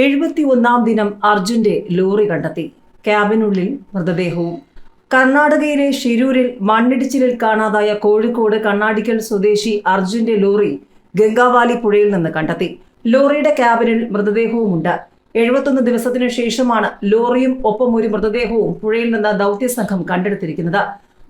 എഴുപത്തി ഒന്നാം ദിനം അർജുന്റെ ലോറി കണ്ടെത്തി. ക്യാബിനുള്ളിൽ മൃതദേഹവും. കർണാടകയിലെ ഷിരൂരിൽ മണ്ണിടിച്ചിലിൽ കാണാതായ കോഴിക്കോട് കണ്ണാടിക്കൽ സ്വദേശി അർജുന്റെ ലോറി ഗംഗാവാലി പുഴയിൽ നിന്ന് കണ്ടെത്തി. ലോറിയുടെ ക്യാബിനിൽ മൃതദേഹവുമുണ്ട്. എഴുപത്തൊന്ന് ദിവസത്തിനു ശേഷമാണ് ലോറിയും ഒപ്പം ഒരു മൃതദേഹവും പുഴയിൽ നിന്ന് ദൗത്യസംഘം കണ്ടെടുത്തിരിക്കുന്നത്.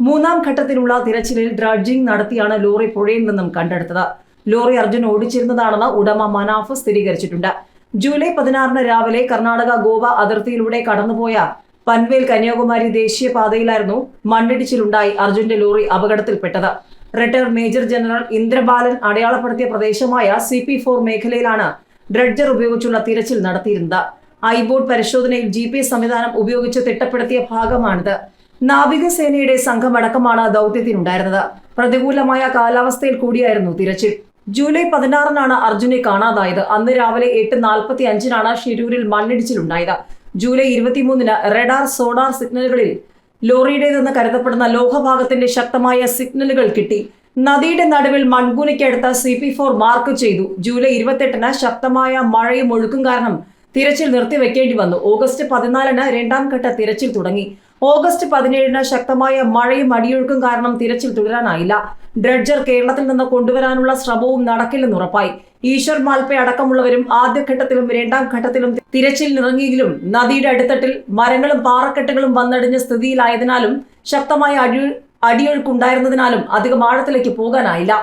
മൂന്നാം ഘട്ടത്തിലുള്ള തിരച്ചിലിൽ ഡ്രഡ്ജിംഗ് നടത്തിയാണ് ലോറി പുഴയിൽ നിന്നും കണ്ടെടുത്തത്. ലോറി അർജുൻ ഓടിച്ചിരുന്നതാണെന്ന് ഉടമ മനാഫ് സ്ഥിരീകരിച്ചിട്ടുണ്ട്. ജൂലൈ പതിനാറിന് രാവിലെ കർണാടക ഗോവ അതിർത്തിയിലൂടെ കടന്നുപോയ പൻവേൽ കന്യാകുമാരി ദേശീയ പാതയിലായിരുന്നു മണ്ണിടിച്ചിലുണ്ടായി അർജുന്റെ ലോറി അപകടത്തിൽപ്പെട്ടത്. റിട്ടയർ മേജർ ജനറൽ ഇന്ദ്രബാലൻ അടയാളപ്പെടുത്തിയ പ്രദേശമായ സി പി ഫോർ മേഖലയിലാണ് ഡ്രഡ്ജർ ഉപയോഗിച്ചുള്ള തിരച്ചിൽ നടത്തിയിരുന്നത്. ഐബോർഡ് പരിശോധനയിൽ ജി പി എസ് സംവിധാനം ഉപയോഗിച്ച് തിട്ടപ്പെടുത്തിയ ഭാഗമാണിത്. നാവികസേനയുടെ സംഘമടക്കമാണ് ദൗത്യത്തിനുണ്ടായിരുന്നത്. പ്രതികൂലമായ കാലാവസ്ഥയിൽ കൂടിയായിരുന്നു തിരച്ചിൽ. ജൂലൈ പതിനാറിനാണ് അർജുനെ കാണാതായത്. അന്ന് രാവിലെ എട്ട് നാൽപ്പത്തി അഞ്ചിനാണ് ഷിരൂരിൽ മണ്ണിടിച്ചിലുണ്ടായത്. ജൂലൈ ഇരുപത്തിമൂന്നിന് റഡാർ സോണാർ സിഗ്നലുകളിൽ ലോറിയുടേതെന്ന് കരുതപ്പെടുന്ന ലോഹഭാഗത്തിന്റെ ശക്തമായ സിഗ്നലുകൾ കിട്ടി. നദിയുടെ നടുവിൽ മൺകൂനയ്ക്കടുത്ത സി പി ഫോർ മാർക്ക് ചെയ്തു. ജൂലൈ ഇരുപത്തെട്ടിന് ശക്തമായ മഴയും ഒഴുക്കും കാരണം തിരച്ചിൽ നിർത്തിവെക്കേണ്ടി വന്നു. ഓഗസ്റ്റ് പതിനാലിന് രണ്ടാം ഘട്ട തിരച്ചിൽ തുടങ്ങി. ഓഗസ്റ്റ് പതിനേഴിന് ശക്തമായ മഴയും അടിയൊഴുക്കും കാരണം തിരച്ചിൽ തുടരാനായില്ല. ഡ്രഡ്ജർ കേരളത്തിൽ നിന്ന് കൊണ്ടുവരാനുള്ള ശ്രമവും നടക്കില്ലെന്ന് ഉറപ്പായി. ഈശ്വർ മാൽപ്പെ അടക്കമുള്ളവരും ആദ്യഘട്ടത്തിലും രണ്ടാം ഘട്ടത്തിലും തിരച്ചിലിറങ്ങിയെങ്കിലും നദിയുടെ അടിത്തട്ടിൽ മരങ്ങളും പാറക്കെട്ടുകളും വന്നടിഞ്ഞ സ്ഥിതിയിലായതിനാലും ശക്തമായ അടി അടിയൊഴുക്കുണ്ടായിരുന്നതിനാലും അധികം ആഴത്തിലേക്ക് പോകാനായില്ല.